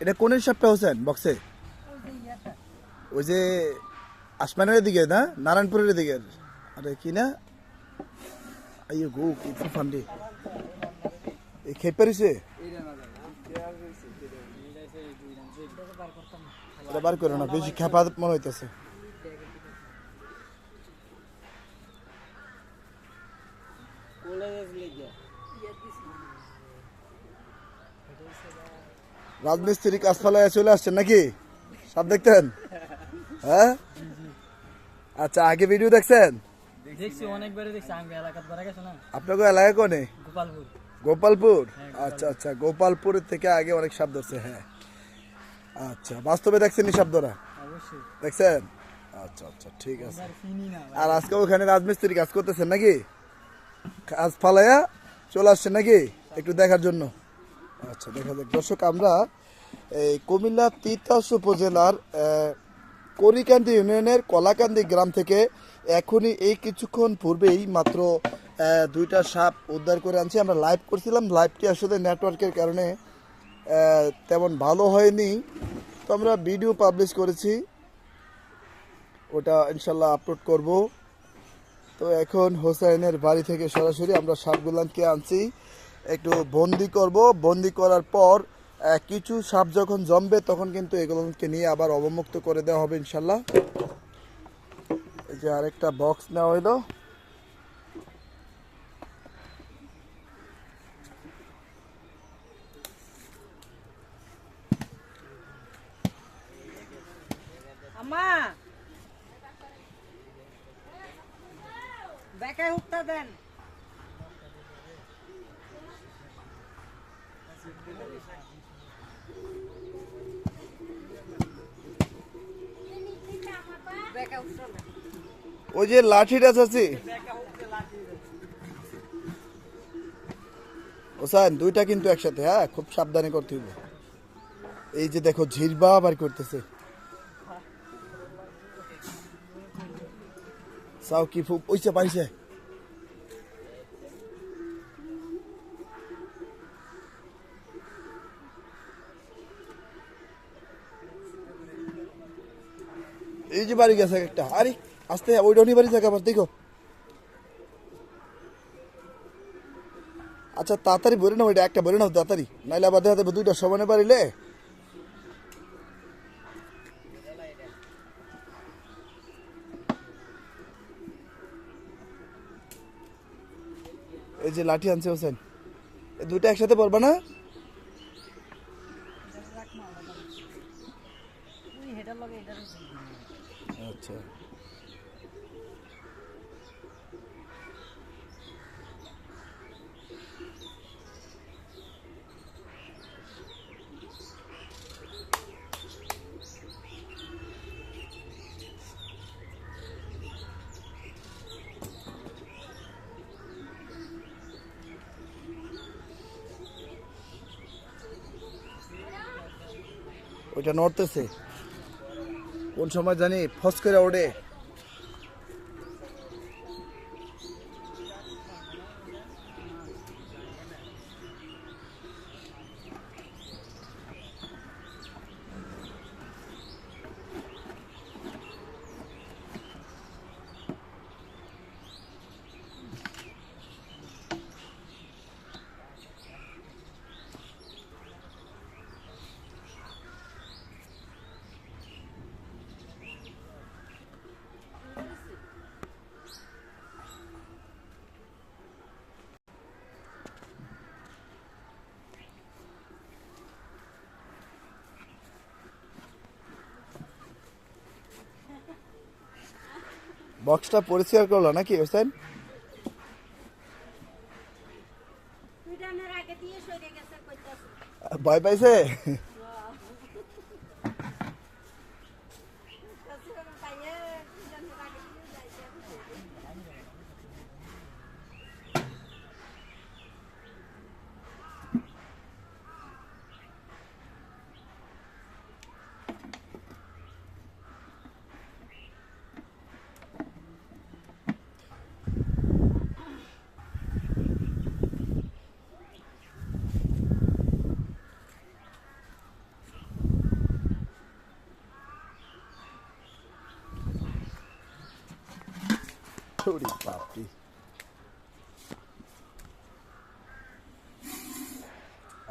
এটা কোন সাপটা হোসেন বক্সে ওই যে আসমানের দিকে না? নারায়ণপুরের দিকে। আরে কি না? আইয়ো গো, কি ফান্ডি এই খেপে রয়েছে এটা বার করে না, বেশি খেপা মনে হইতেছে। রাজমিস্ত্রি কাজ ফলায় চলে আসছেন নাকি? সব দেখতেন হ্যাঁ? আচ্ছা আগে ভিডিও দেখছেন? না? আপনাকে এলাকা কোনে? গোপালপুর। গোপালপুর? আচ্ছা আচ্ছা গোপালপুরের থেকে আগে অনেক সাপ ধরছে হ্যাঁ। আচ্ছা বাস্তবে দেখছেন এই শব্দরা অবশ্যই। দেখছেন? আচ্ছা আচ্ছা ঠিক আছে। না। আর আজকে ওখানে রাজমিস্ত্রি কাজ করতেছেন নাকি? কাজ ফালাইয়া চলে আসছেন নাকি? একটু দেখার জন্য। আচ্ছা দেখা যাক। দর্শক, আমরা এই কুমিল্লা তিতাস উপজেলার করিকান্দি ইউনিয়নের কলাকান্দি গ্রাম থেকে এখনই এই কিছুক্ষণ পূর্বেই মাত্র দুইটা সাপ উদ্ধার করে আনছি। আমরা লাইভ করছিলাম। লাইভটি আসলে নেটওয়ার্কের কারণে তেমন ভালো হয়নি। তো আমরা ভিডিও পাবলিশ করেছি। ওটা ইনশাল্লাহ আপলোড করব। তো এখন হোসাইনের বাড়ি থেকে সরাসরি আমরা সাপগুলানকে আনছি। একটু বন্দি করব। বন্দি করার পর কিছু সাপ যখন জমবে, তখন কিন্তু এগুলোকে নিয়ে আবার অবমুক্ত করে দেওয়া হবে ইনশাল্লাহ। এই যে আরেকটা বক্স নেওয়া হইল। বেকায় হুকটা দেন। বেকায় ওই যে লাঠিটা আছে। ওসান, দুইটা কিন্তু একসাথে হ্যাঁ? খুব সাবধানে করতে হবে এই যে দেখো ঝিরবা আবার করতেছে। সাও কি ফুক ওইসে পাইছে। এই যে বাড়ি গেছে একটা। আরে, আস্তে, ওইটা উনি বাড়ি জায়গা আবার, দেখো। আচ্ছা তাড়াতাড়ি বলে নাও এটা একটা বলে নাও তাড়াতাড়ি। নাইলে আবার দেখা যাবে দুইটা সমানে পারিলে এই যে লাঠি আনছে হোসেন। দুইটা একসাথে পড়বা না? আচ্ছা ওইটা নড়তেছে কোন সময় জানি ফস করে বক্সটা পরিষ্কার করল নাকি হোসেন? ভয় পাইছে?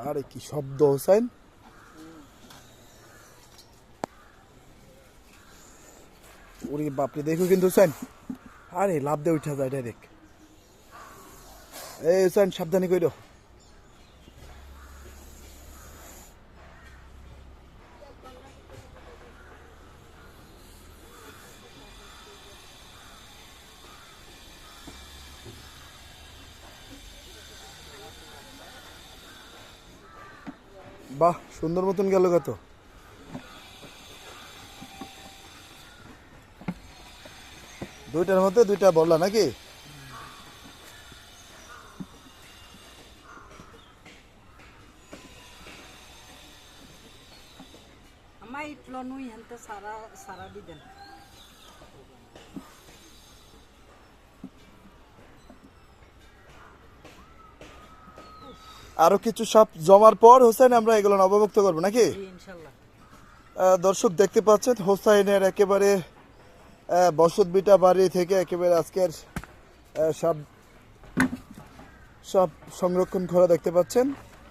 আরে কি শব্দ হোসেন ওরে বাপরে, দেখো কিন্তু হোসেন আরে, লাভ দিয়ে উঠা যায় ডাইরেক্ট এই হোসেন সাবধানে কইরো। বাহ, সুন্দর মতন গেল কত দুইটার মধ্যে দুইটা বললা নাকি? আমার ইটলো নুই হেনতে সারা সারা দিবেন। আরও কিছু সব জমার পর হোসেন আমরা এগুলো অবমুক্ত করব নাকি? দর্শক দেখতে পাচ্ছেন হোসাইনের একেবারে বসত বিটা বাড়ি থেকে একেবারে আজকের সব সব সংরক্ষণ করা দেখতে পাচ্ছেন।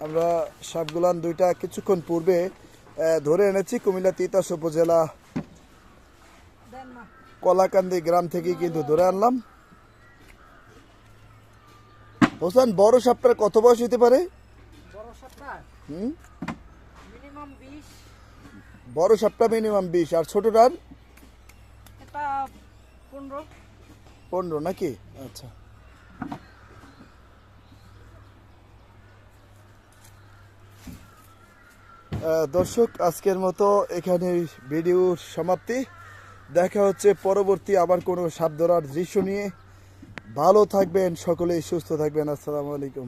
আমরা সাপগুলান দুইটা কিছুক্ষণ পূর্বে ধরে এনেছি কুমিল্লা তিতাস উপজেলা কলাকান্দি গ্রাম থেকে কিন্তু ধরে আনলাম। হোসেন বড় সাপটার কত বয়স হতে পারে? বড় সাপটা হুম? মিনিমাম বিশ। আর ছোটটার? পনেরো। নাকি? আচ্ছা। দর্শক আজকের মতো এখানে ভিডিওর সমাপ্তি। দেখা হচ্ছে পরবর্তী আবার কোনো সাপ ধরার দৃশ্য নিয়ে। ভালো থাকবেন সকলেই সুস্থ থাকবেন আসসালামু আলাইকুম।